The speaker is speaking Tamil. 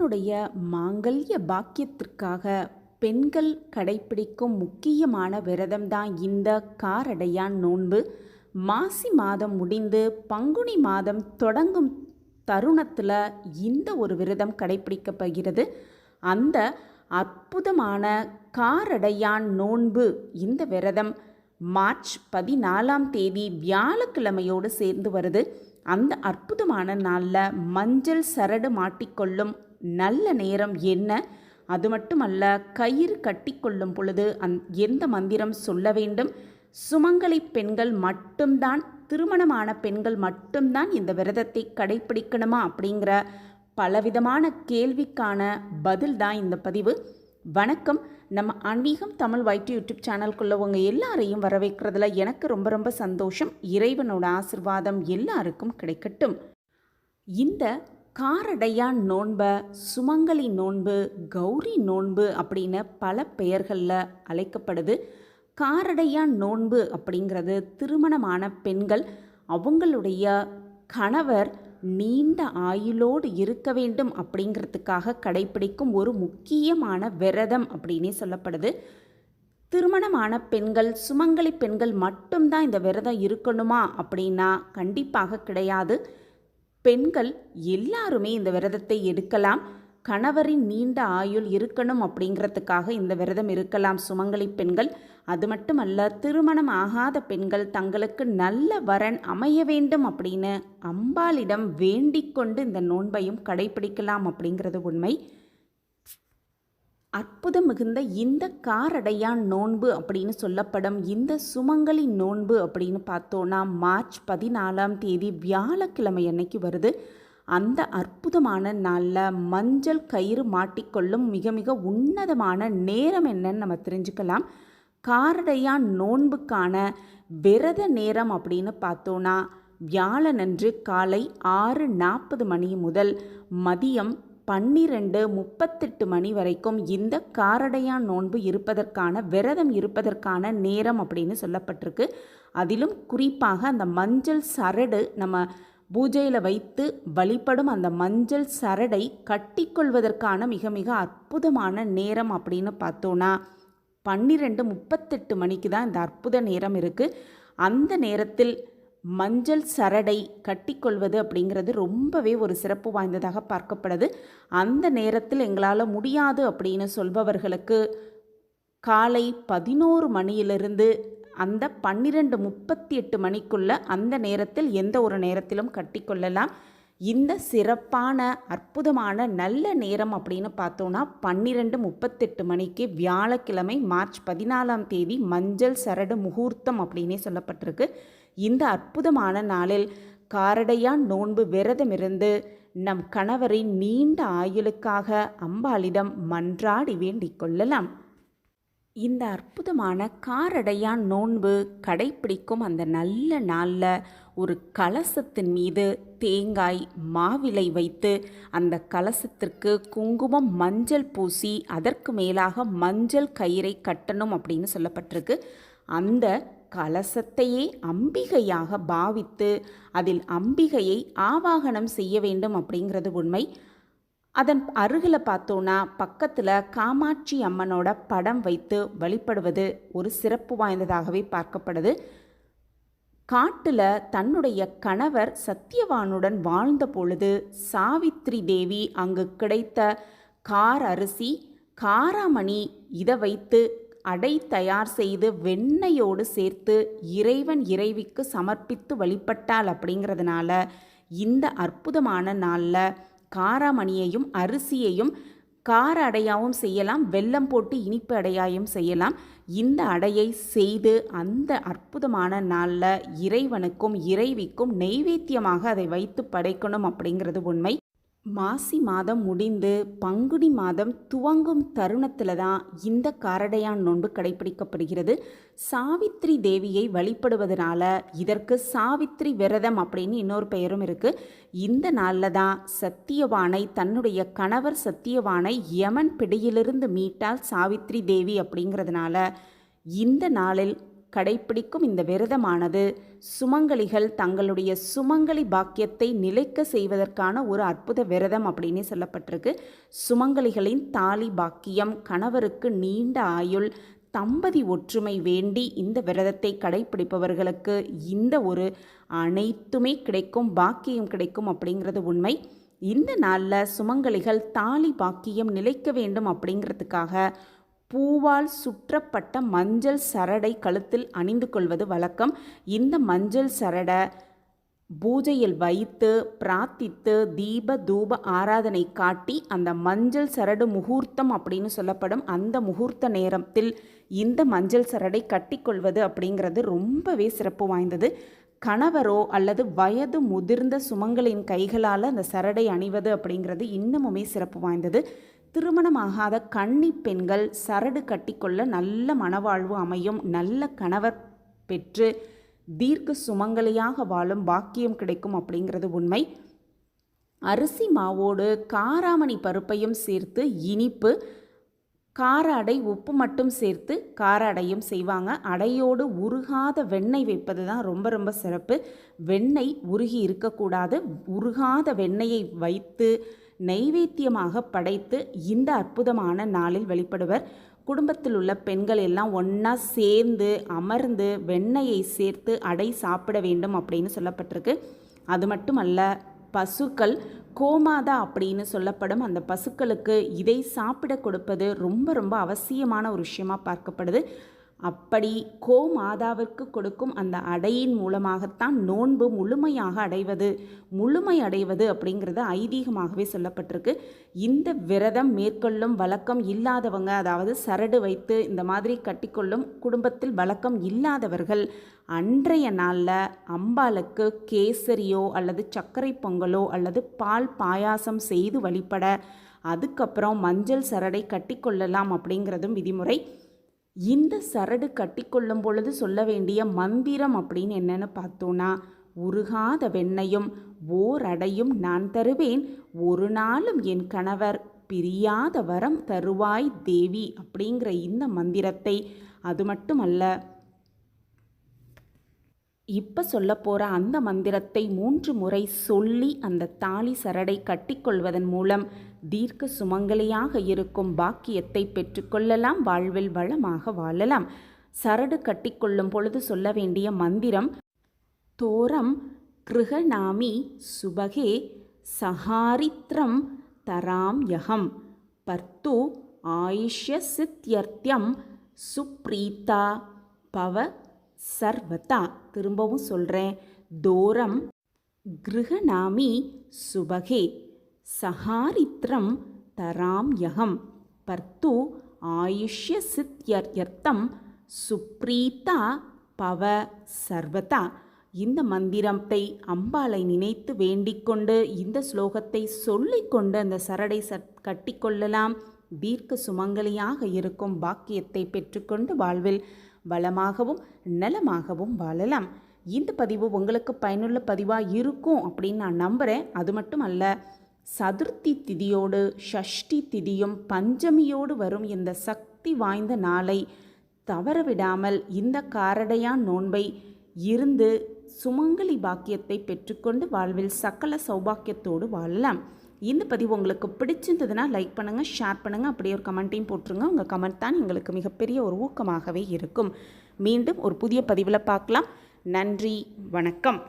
தன்னுடைய மாங்கல்ய பாக்கியத்திற்காக பெண்கள் கடைப்பிடிக்கும் முக்கியமான விரதம் தான் இந்த காரடையான் நோன்பு. மாசி மாதம் முடிந்து பங்குனி மாதம் தொடங்கும் தருணத்தில் இந்த ஒரு விரதம் கடைப்பிடிக்கப்படுகிறது அந்த அற்புதமான காரடையான் நோன்பு இந்த விரதம் மார்ச் பதினாலாம் தேதி வியாழக்கிழமையோடு சேர்ந்து வருது. அந்த அற்புதமான நாளில் மஞ்சள் சரடு மாட்டிக்கொள்ளும் நல்ல நேரம் என்ன? அது மட்டுமல்ல கயிறு கட்டிக்கொள்ளும் பொழுது அந் எந்த மந்திரம் சொல்ல வேண்டும்? சுமங்கலி பெண்கள் மட்டும்தான் திருமணமான பெண்கள் மட்டும்தான் இந்த விரதத்தை கடைப்பிடிக்கணுமா அப்படிங்கிற பலவிதமான கேள்விக்கான பதில் தான் இந்த பதிவு. வணக்கம். நம்ம ஆன்மீகம் தமிழ் வைட்டு யூடியூப் சேனல்குள்ளே உங்கள் எல்லாரையும் வரவேற்கிறதுல எனக்கு ரொம்ப ரொம்ப சந்தோஷம். இறைவனோட ஆசிர்வாதம் எல்லாருக்கும் கிடைக்கட்டும். இந்த காரடையான் நோன்பை சுமங்கலி நோன்பு கௌரி நோன்பு அப்படின்னு பல பெயர்களில் அழைக்கப்படுது. காரடையான் நோன்பு அப்படிங்கிறது திருமணமான பெண்கள் அவங்களுடைய கணவர் நீண்ட ஆயுளோடு இருக்க வேண்டும் அப்படிங்கிறதுக்காக கடைப்பிடிக்கும் ஒரு முக்கியமான விரதம் அப்படின்னே சொல்லப்படுது. திருமணமான பெண்கள் சுமங்கலி பெண்கள் மட்டும்தான் இந்த விரதம் இருக்கணுமா அப்படின்னா கண்டிப்பாக கிடையாது. பெண்கள் எல்லாருமே இந்த விரதத்தை எடுக்கலாம். கணவரின் நீண்ட ஆயுள் இருக்கணும் அப்படிங்கிறதுக்காக இந்த விரதம் இருக்கலாம். சுமங்கலி பெண்கள் அது மட்டுமல்ல திருமணம் ஆகாத பெண்கள் தங்களுக்கு நல்ல வரன் அமைய வேண்டும் அப்படின்னு அம்பாளிடம் வேண்டிக் கொண்டு இந்த நோன்பையும் கடைபிடிக்கலாம் அப்படிங்கிறது உண்மை. அற்புதம் மிகுந்த இந்த காரடையான் நோன்பு அப்படின்னு சொல்லப்படும் இந்த சுமங்கலி நோன்பு அப்படின்னு பார்த்தோன்னா மார்ச் பதினாலாம் தேதி வியாழக்கிழமை அன்னைக்கு வருது. அந்த அற்புதமான நாளில் மஞ்சள் கயிறு மாட்டிக்கொள்ளும் மிக மிக உன்னதமான நேரம் என்னன்னு நம்ம தெரிஞ்சுக்கலாம். காரடையான் நோன்புக்கான விரத நேரம் அப்படின்னு பார்த்தோன்னா வியாழனன்று காலை ஆறு நாற்பது மணி முதல் மதியம் பன்னிரெண்டு முப்பத்தெட்டு மணி வரைக்கும் இந்த காரடையான் நோன்பு இருப்பதற்கான விரதம் இருப்பதற்கான நேரம் அப்படின்னு சொல்லப்பட்டிருக்கு. அதிலும் குறிப்பாக அந்த மஞ்சள் சரடு நம்ம பூஜையில் வைத்து வழிபடும் அந்த மஞ்சள் சரடை கட்டிக்கொள்வதற்கான மிக மிக அற்புதமான நேரம் அப்படின்னு பார்த்தோன்னா பன்னிரெண்டு முப்பத்தெட்டு மணிக்கு தான் இந்த அற்புத நேரம் இருக்குது அந்த நேரத்தில் மஞ்சள் சரடை கட்டிக்கொள்வது அப்படிங்கிறது ரொம்பவே ஒரு சிறப்பு வாய்ந்ததாக பார்க்கப்படுது. அந்த நேரத்தில் எங்களால் முடியாது அப்படின்னு சொல்பவர்களுக்கு காலை பதினோரு மணியிலிருந்து அந்த பன்னிரெண்டு முப்பத்தி எட்டு மணிக்குள்ள அந்த நேரத்தில் எந்த ஒரு நேரத்திலும் கட்டிக்கொள்ளலாம். இந்த சிறப்பான அற்புதமான நல்ல நேரம் அப்படின்னு பார்த்தோன்னா பன்னிரெண்டு முப்பத்தெட்டு மணிக்கு வியாழக்கிழமை மார்ச் பதினாலாம் தேதி மஞ்சள் சரடு முகூர்த்தம் அப்படின்னே சொல்லப்பட்டிருக்கு. இந்த அற்புதமான நாளில் காரடையான் நோன்பு விரதமிருந்து நம் கணவரின் நீண்ட ஆயுளுக்காக அம்பாளிடம் மன்றாடி வேண்டிக் கொள்ளலாம். இந்த அற்புதமான காரடையான் நோன்பு கடைப்பிடிக்கும் அந்த நல்ல நாளில் ஒரு கலசத்தின் மீது தேங்காய் மாவிலை வைத்து அந்த கலசத்திற்கு குங்குமம் மஞ்சள் பூசி அதற்கு மேலாக மஞ்சள் கயிறை கட்டணும் அப்படின்னு சொல்லப்பட்டிருக்கு. அந்த கலசத்தையே அம்பிகையாக பாவித்து அதில் அம்பிகையை ஆவாகனம் செய்ய வேண்டும் அப்படிங்கிறது உண்மை. அதன் அருகில் பார்த்தோன்னா பக்கத்தில் காமாட்சி அம்மனோட படம் வைத்து வழிபடுவது ஒரு சிறப்பு வாய்ந்ததாகவே பார்க்கப்படுது. காட்டில் தன்னுடைய கணவர் சத்தியவானுடன் வாழ்ந்த பொழுது சாவித்ரி தேவி அங்கு கிடைத்த கார் அரிசி காராமணி இதை வைத்து அடை தயார் செய்து வெண்ணெயோடு சேர்த்து இறைவன் இறைவிக்கு சமர்ப்பித்து வழிபட்டாள் அப்படிங்கிறதுனால இந்த அற்புதமான நாளில் காராமணியையும் அரிசியையும் கார அடையாவும் செய்யலாம் வெல்லம் போட்டு இனிப்பு அடையாயும் செய்யலாம். இந்த அடையை செய்து அந்த அற்புதமான நாளில் இறைவனுக்கும் இறைவிக்கும் நெய்வேத்தியமாக அதை வைத்து படைக்கணும் அப்படிங்கிறது உண்மை. மாசி மாதம் முடிந்து பங்குனி மாதம் துவங்கும் தருணத்தில் தான் இந்த காரடையான் நோன்பு கடைபிடிக்கப்படுகிறது சாவித்ரி தேவியை வழிபடுவதனால இதற்கு சாவித்ரி விரதம் அப்படின்னு இன்னொரு பெயரும் இருக்குது இந்த நாளில் தான் சத்தியவானை தன்னுடைய கணவர் சத்தியவானை யமன் பிடியிலிருந்து மீட்டால் சாவித்ரி தேவி அப்படிங்கிறதுனால இந்த நாளில் கடைப்பிடிக்கும் இந்த விரதமானது. சுமங்கலிகள் தங்களுடைய சுமங்கலி பாக்கியத்தை நிலைக்க செய்வதற்கான ஒரு அற்புத விரதம் அப்படின்னு சொல்லப்பட்டிருக்கு. சுமங்கலிகளின் தாலி பாக்கியம் கணவருக்கு நீண்ட ஆயுள் தம்பதி ஒற்றுமை வேண்டி இந்த விரதத்தை கடைப்பிடிப்பவர்களுக்கு இந்த ஒரு அனைத்துமே கிடைக்கும் பாக்கியம் கிடைக்கும் அப்படிங்கிறது உண்மை. இந்த நாளில் சுமங்கலிகள் தாலி பாக்கியம் நிலைக்க வேண்டும் அப்படிங்கிறதுக்காக பூவால் சுற்றப்பட்ட மஞ்சள் சரடை கழுத்தில் அணிந்து கொள்வது வழக்கம். இந்த மஞ்சள் சரடை பூஜையில் வைத்து பிரார்த்தித்து தீப தூப ஆராதனை காட்டி அந்த மஞ்சள் சரடு முகூர்த்தம் அப்படின்னு சொல்லப்படும். அந்த முகூர்த்த நேரத்தில் இந்த மஞ்சள் சரடை கட்டிக்கொள்வது அப்படிங்கிறது ரொம்பவே சிறப்பு வாய்ந்தது. கணவரோ அல்லது வயது முதிர்ந்த சுமங்களின் கைகளால் அந்த சரடை அணிவது அப்படிங்கிறது இன்னமுமே சிறப்பு வாய்ந்தது. திருமணமாகாத கன்னி பெண்கள் சரடு கட்டிக்கொள்ள நல்ல மனவாழ்வு அமையும். நல்ல கணவர் பெற்று தீர்க்க சுமங்கலியாக வாழும் பாக்கியம் கிடைக்கும் அப்படிங்கிறது உண்மை. அரிசி மாவோடு காராமணி பருப்பையும் சேர்த்து இனிப்பு கார அடை உப்பு மட்டும் சேர்த்து கார அடையும் செய்வாங்க. அடையோடு உருகாத வெண்ணெய் வைப்பது தான் ரொம்ப ரொம்ப சிறப்பு. வெண்ணெய் உருகி இருக்கக்கூடாது. உருகாத வெண்ணெயை வைத்து நைவேத்தியமாக படைத்து இந்த அற்புதமான நாளில் வெளிப்படுவர். குடும்பத்தில் உள்ள பெண்கள் எல்லாம் ஒன்றா சேர்ந்து அமர்ந்து வெண்ணெயை சேர்த்து அடை சாப்பிட வேண்டும் அப்படின்னு சொல்லப்பட்டிருக்கு. அது மட்டுமல்ல பசுக்கள் கோமாதா அப்படின்னு சொல்லப்படும். அந்த பசுக்களுக்கு இதை சாப்பிட கொடுப்பது ரொம்ப ரொம்ப அவசியமான ஒரு விஷயமா பார்க்கப்படுது. அப்படி கோமாதாவிற்கு கொடுக்கும் அந்த அடையின் மூலமாகத்தான் நோன்பு முழுமையாக அடைவது முழுமை அடைவது அப்படிங்கிறது ஐதீகமாகவே சொல்லப்பட்டிருக்கு. இந்த விரதம் மேற்கொள்ளும் வழக்கம் இல்லாதவங்க அதாவது சரடு வைத்து இந்த மாதிரி கட்டிக்கொள்ளும் குடும்பத்தில் வழக்கம் இல்லாதவர்கள் அன்றைய நாளில் அம்பாளுக்கு கேசரியோ அல்லது சர்க்கரை பொங்கலோ அல்லது பால் பாயாசம் செய்து வழிபட அதுக்கப்புறம் மஞ்சள் சரடை கட்டிக்கொள்ளலாம் அப்படிங்கிறதும் விதிமுறை. இந்த சரடு கட்டிக்கொள்ளும் பொழுது சொல்ல வேண்டிய மந்திரம் அப்படின்னு என்னன்னு பார்த்தோன்னா உருகாத வெண்ணையும் ஓரடையும் நான் தருவேன். ஒரு நாளும் என் கணவர் பிரியாத வரம் தருவாய் தேவி அப்படிங்கிற இந்த மந்திரத்தை. அது மட்டுமல்ல இப்போ சொல்ல போகிற அந்த மந்திரத்தை மூன்று முறை சொல்லி அந்த தாலி சரடை கட்டிக்கொள்வதன் மூலம் தீர்க்க சுமங்கலியாக இருக்கும் பாக்கியத்தை பெற்றுக்கொள்ளலாம். வாழ்வில் வளமாக வாழலாம். சரடு கட்டிக்கொள்ளும் பொழுது சொல்ல வேண்டிய மந்திரம் தோரம் கிருகநாமி சுபகே சஹாரித்ரம் தராம் யகம் பர்த்து ஆயுஷ்ய சித்யர்த்தியம் சுப்ரீதா பவ சர்வதா திரும்பவும் சொல்கிறேன் தோரம் கிருகநாமி சுபகே சஹாரித்ரம் தராம் யகம். பர்த்து ஆயுஷ்ய சித்யர்த்தம் சுப்ரீதா பவ சர்வதா. இந்த மந்திரத்தை அம்பாளை நினைத்து வேண்டிக்கொண்டு இந்த ஸ்லோகத்தை சொல்லிக்கொண்டு அந்த சரடை சட் கட்டிக்கொள்ளலாம் தீர்க்க சுமங்கலியாக இருக்கும் பாக்கியத்தை பெற்றுக்கொண்டு வாழ்வில் வளமாகவும் நலமாகவும் வாழலாம். இந்த பதிவு உங்களுக்கு பயனுள்ள பதிவாக இருக்கும் அப்படின்னு நான் நம்புகிறேன் அது மட்டும் அல்ல சதுர்த்தி திதியோடு ஷஷ்டி திதியும் பஞ்சமியோடு வரும் இந்த சக்தி வாய்ந்த நாளை தவறவிடாமல் இந்த காரடையான் நோன்பை இருந்து சுமங்கலி பாக்கியத்தை பெற்றுக்கொண்டு வாழ்வில் சக்கல சௌபாக்கியத்தோடு வாழலாம். இந்த பதிவு உங்களுக்கு பிடிச்சிருந்ததுன்னா லைக் பண்ணுங்கள் ஷேர் பண்ணுங்கள் அப்படியே ஒரு கமெண்ட்டையும் போட்டுருங்க. உங்கள் கமெண்ட் தான் எங்களுக்கு மிகப்பெரிய ஒரு ஊக்கமாகவே இருக்கும். மீண்டும் ஒரு புதிய பதிவில் பார்க்கலாம். நன்றி வணக்கம்.